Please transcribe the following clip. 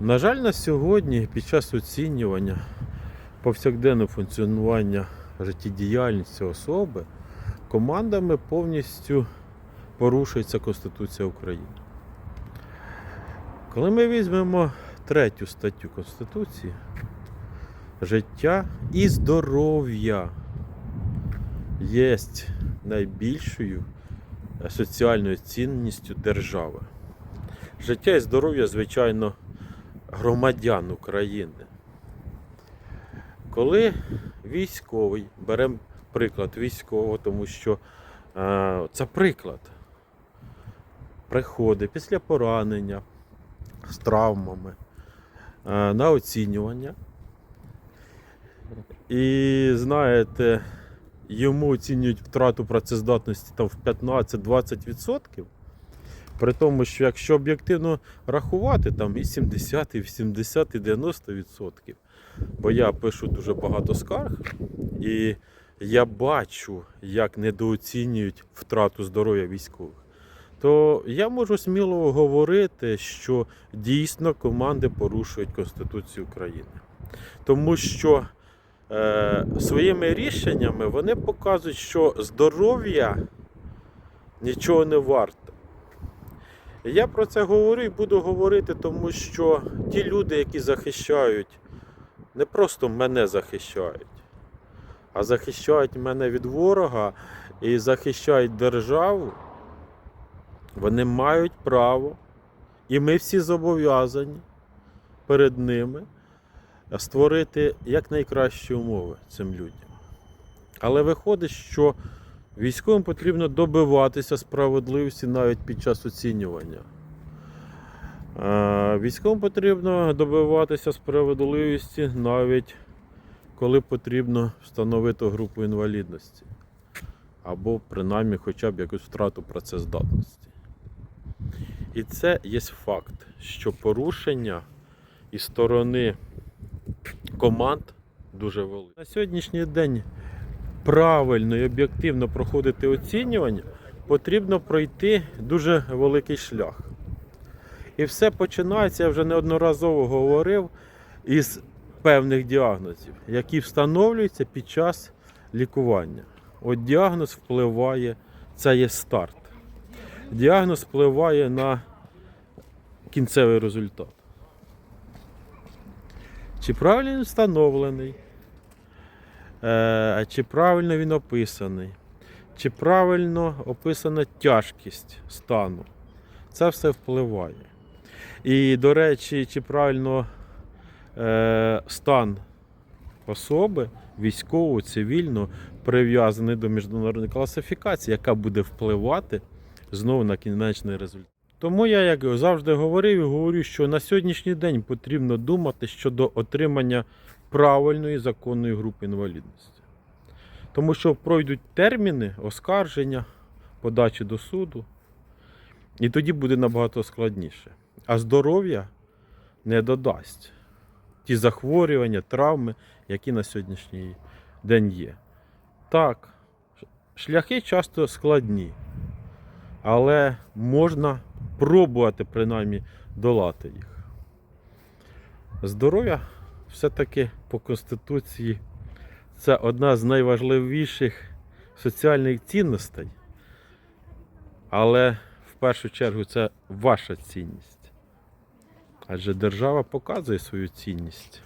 На жаль, на сьогодні під час оцінювання повсякденного функціонування життєдіяльності особи командами повністю порушується Конституція України. Коли ми візьмемо третю статтю Конституції, життя і здоров'я є найбільшою соціальною цінністю держави. Життя і здоров'я, звичайно, громадян України. Коли військовий, беремо приклад військового, тому що е, це приклад, приходить після поранення з травмами е, на оцінювання. І знаєте, йому оцінюють втрату працездатності там в 15-20%. При тому, що якщо об'єктивно рахувати, там і 70, і 80, і 90%. Бо я пишу дуже багато скарг, і я бачу, як недооцінюють втрату здоров'я військових. То я можу сміло говорити, що дійсно команди порушують Конституцію України. Тому що е, своїми рішеннями вони показують, що здоров'я нічого не варте. Я про це говорю і буду говорити, тому що ті люди, які захищають, не просто мене захищають, а захищають мене від ворога і захищають державу, вони мають право, і ми всі зобов'язані перед ними створити якнайкращі умови цим людям. Але виходить, що Військовим потрібно добиватися справедливості навіть під час оцінювання. Е, Військовим потрібно добиватися справедливості навіть коли потрібно встановити групу інвалідності. Або принаймні хоча б якусь втрату працездатності. І це є факт, що порушення із сторони команд дуже велике. На сьогоднішній день правильно і об'єктивно проходити оцінювання, потрібно пройти дуже великий шлях. І все починається, я вже неодноразово говорив, із певних діагнозів, які встановлюються під час лікування. От діагноз впливає, це є старт. Діагноз впливає на кінцевий результат. Чи правильно встановлений? Е, чи правильно він описаний, чи правильно описана тяжкість стану. Це все впливає. І, до речі, чи правильно е, стан особи військового, цивільного прив'язаний до міжнародної класифікації, яка буде впливати знову на кінечний результат. Тому я, як завжди говорив і говорю, що на сьогоднішній день потрібно думати щодо отримання правильної законної групи інвалідності. Тому що пройдуть терміни оскарження, подачі до суду, і тоді буде набагато складніше. А здоров'я не додасть ті захворювання, травми, які на сьогоднішній день є. Так, шляхи часто складні, але можна пробувати принаймні долати їх. Здоров'я все-таки по Конституції це одна з найважливіших соціальних цінностей. Але в першу чергу це ваша цінність. Адже держава показує свою цінність.